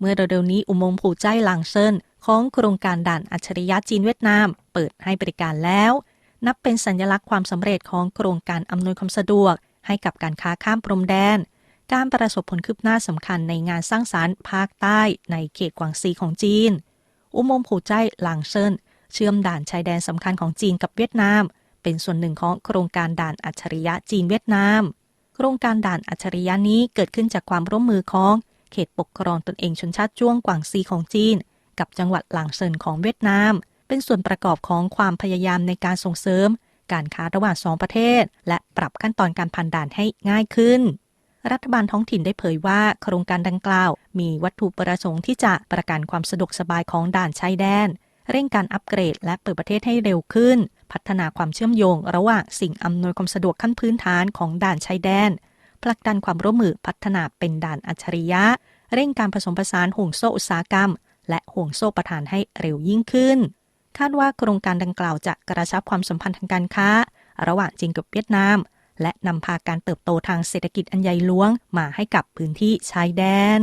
เมื่อเร็วๆนี้อุโมงค์ผูใจหลางเซินของโครงการด่านอัจฉริยะจีนเวียดนาม เปิดให้บริการแล้ว นับเป็นสัญลักษณ์ความสำเร็จของโครงการอำนวยความสะดวก ให้กับการค้าข้ามพรมแดน การประสบผลคืบหน้าสำคัญในงานสร้างสารรค์ภาคใต้ในเขตกวางซีของจีน อุโมงค์ผูใจหลางเซินเชื่อมด่านชายแดนสำคัญของจีนกับเวียดนาม เป็นส่วนหนึ่งของโครงการด่านอัจฉริยะจีนเวียดนาม โครงการด่านอัจฉริยะนี้เกิดขึ้นจากความร่วมมือของ เขตปกครองตนเองชนชาติจ้วงกวางซีของจีน กับจังหวัดหลางเซินของเวียดนาม เป็นส่วนประกอบของความพยายามในการส่งเสริม การค้าระหว่างสองประเทศ และปรับขั้นตอนการผ่านด่านให้ง่ายขึ้น รัฐบาลท้องถิ่นได้เผยว่าโครงการดังกล่าว มีวัตถุประสงค์ที่จะประกันความสะดวกสบายของด่านชายแดน เร่งการอัปเกรด และเปิดประเทศให้เร็วขึ้น พัฒนาความเชื่อมโยง ระหว่างสิ่งอำนวยความสะดวกขั้นพื้นฐานของด่านชายแดน ผลักดันความร่วมมือพัฒนาเป็นด่านอัจฉริยะ เร่งการผสมผสานห่วงโซ่อุตสาหกรรม และห่วงโซ่ประทานให้เร็วยิ่งขึ้น คาดว่าโครงการดังกล่าวจะกระชับความสัมพันธ์ทางการค้า ระหว่างจีนกับเวียดนาม และนำพาการเติบโตทางเศรษฐกิจอันใหญ่หลวงมาให้กับพื้นที่ชายแดน